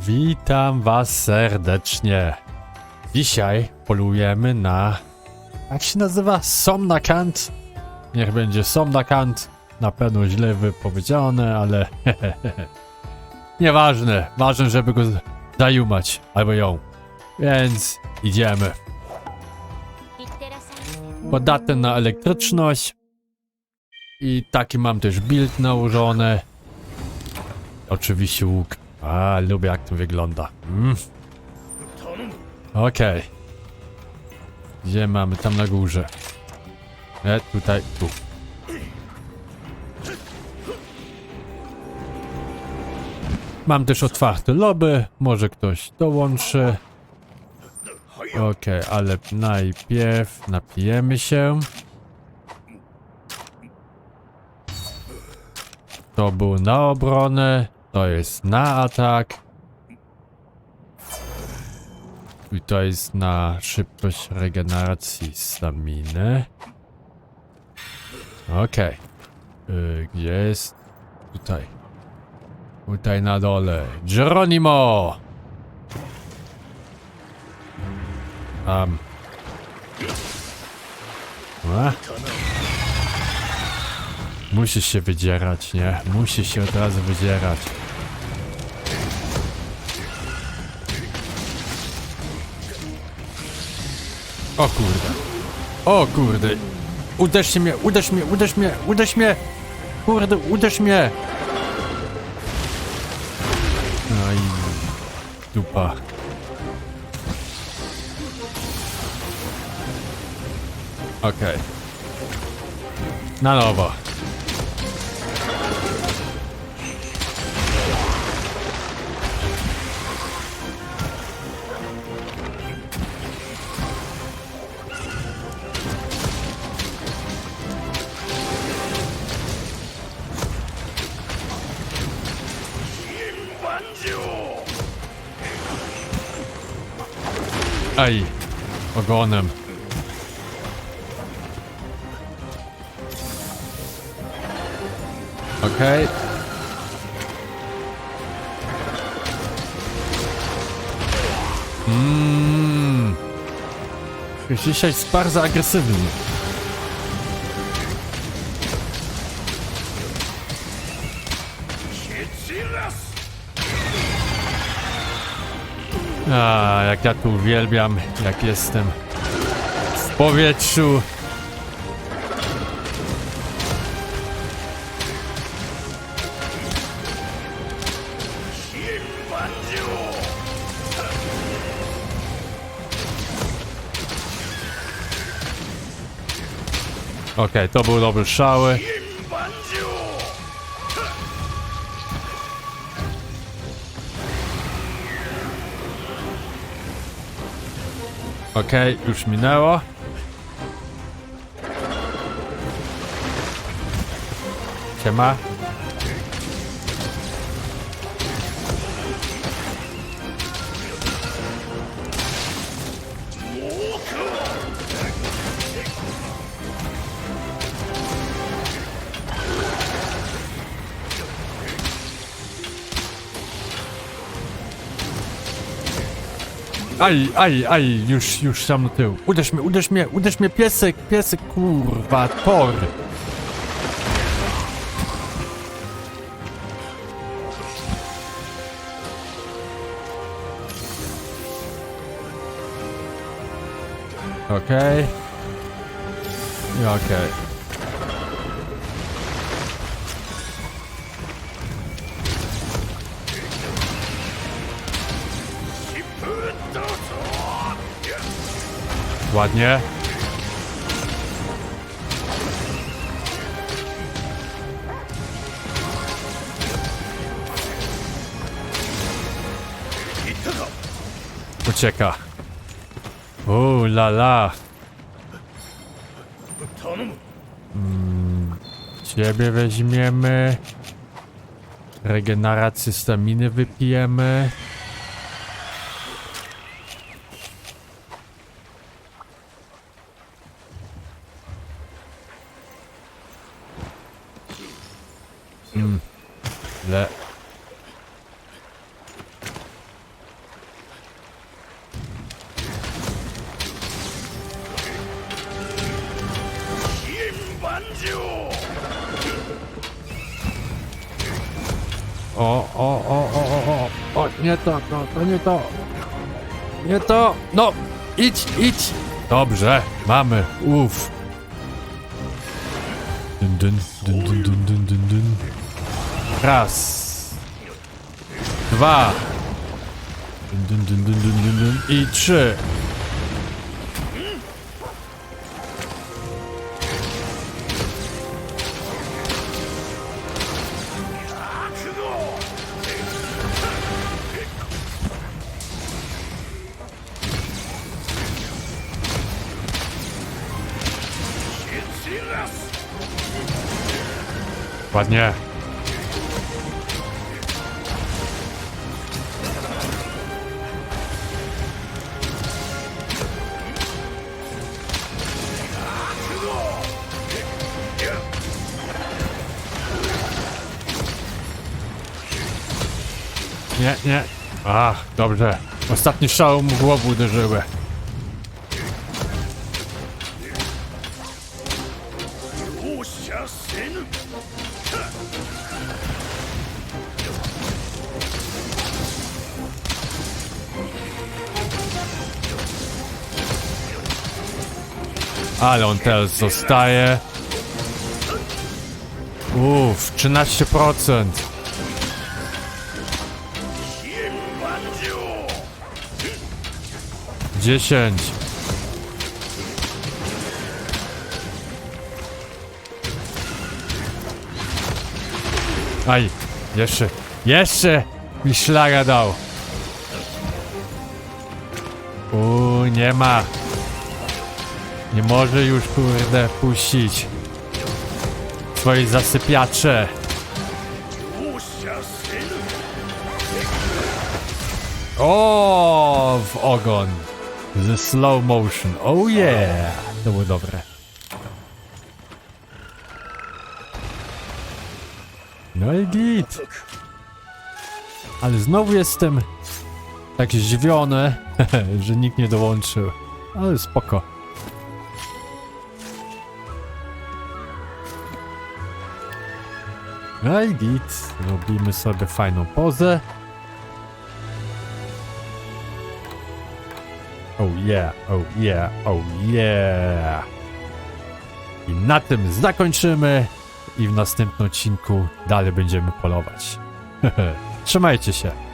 Witam was serdecznie. Dzisiaj polujemy na... Jak się nazywa? Somnakant? Niech będzie Somnakant. Na pewno źle wypowiedziane, ale... Nieważne. Ważne, żeby go zajumać. Albo ją. Więc idziemy. Podatę na elektryczność. I taki mam też build nałożony. Oczywiście łuk a, lubię jak to wygląda. Mm. Okej. Gdzie mamy? Tam na górze. E, tutaj, tu. Mam też otwarte lobby. Może ktoś dołączy. Okej, ale najpierw napijemy się. To był na obronę, to jest na atak. I to jest na szybkość regeneracji staminy. Okej. Y, Gdzie jest? Tutaj. Tutaj na dole. Geronimo! Um. A? Musisz się wydzierać, nie? Musisz się od razu wydzierać. O kurde. O kurde. Uderz mnie, uderz mnie, uderz mnie, uderz mnie! Kurde, uderz mnie! I dupa. Okej. Na nowo. Aj, ogonem. Okej. Mmm. Dzisiaj jest bardzo agresywny. A, jak ja tu uwielbiam, jak jestem w powietrzu. Okej, to był dobry szały. Okej, już minęło. Siema. Aj, aj, aj, już, już sam na tył. Uderz mnie, uderz mnie, uderz mnie, piesek, piesek, kurwa, tor. Okej. I okej. Ładnie. Ucieka. O la la. Mm, ciebie weźmiemy. Regenerację staminy wypijemy. Mm. Le. O, o, o, o, o, o, o, nie to, to, to nie to. Nie to, no, idź, idź. Dobrze, mamy, uff. Dun, dun, dun, dun, dun, dun, dun. Raz. Dwa. Dun, dun, dun, dun, dun, dun. I trzy. Ładnie. Nie, nie. Ach, dobrze. Ostatni strzał mu w głowę uderzyły. Ale on teraz zostaje. Uff, 13%. Dziesięć. Aj, jeszcze, jeszcze mi szlaga dał. Uuu, nie ma. Nie może już, kurde, puścić. Swoi zasypiacze. O, w ogon. Ze slow motion. Oh yeah. To było dobre. No i git. Ale znowu jestem tak zdziwiony, że nikt nie dołączył. Ale spoko. No i git. Robimy sobie fajną pozę. Oh yeah, oh yeah, oh yeah. I na tym zakończymy. I w następnym odcinku dalej będziemy polować. Trzymajcie się.